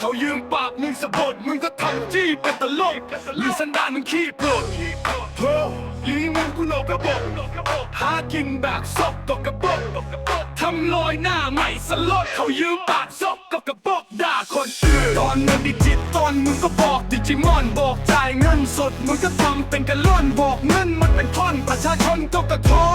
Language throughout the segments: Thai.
เขายืมปากมึงสะบดมึงก็ทำจี้เป็นตลกหรือสันดานมึงขี้โกรธ Drill, ยิงมึงกูหลอกกระบอกหากินแบบซบตกกระบอกทำลอยหน้าใหม่สลดเขายืมปากซบกับกระบอกด่าคนอื่นตอนมึงดิจิตตอลมึงก็บอกดิจิมอนบอกจ่ายเงินสดมึงก็ทำเป็นกระล่อนบอกเงินมันเป็นท่อนประชาชนก็กระท้อ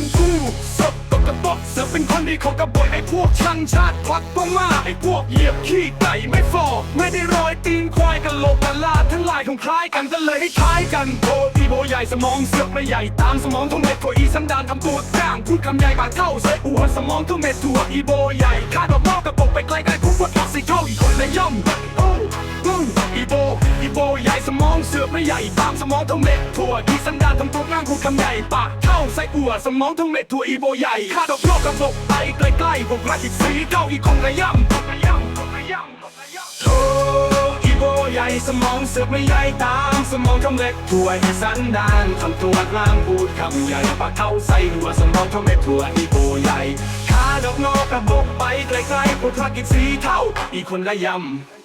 นปล่นกูซบตกกระบอกเสือเป็นคนดีเขากบฏไอ้พวกช่างชาติควักป้องมาไอ้พวกเหยียบขี้ไก่ไม่ฟอกไม่ได้รอยตีนควายกันโหลกกะลาทั้งหลายคงคล้ายกันก็เลยให้คล้ายกันโบตีโบใหญ่สมองเสือกไม่ใหญ่ตามสมองทั้งเม็ดถั่วอีสันดานทำตัวกลางพูดคำใหญ่ปากเท่าใส่อัวสมองทั้งเม็ดถั่วอีโบใหญ่คาดดอกมอกกระปกไปไกลไกลพวกวัดออกซิโจอีกคนละย่อม องเสือไม่ใหญ่ตาม สมองทั้งเม็ดถั่วอีสันดานทำตัวกลางพูดคำใหญ่ปากเท่าใส่อัวสมองทั้งเม็ดถั่วอีโบใหญ่คาดอกมอกกระปกไปไกลไกลพวกรักอีกสีเก้าอีกคนละย่ำคนละย่ำคนละยำโธ่อีโบใหญ่สมองเสือกไม่ใหญ่ตามสมองทำเล็กถวให้สันดานทำตัวกลางพูดคำใหญ่ปากเท่าใส่หัวสมองทำเล็กถั่วอีโบใหญ่ขาดอกงอกระบกไปไกลๆพวกรักอีกสีเท่าอีกคนละยำ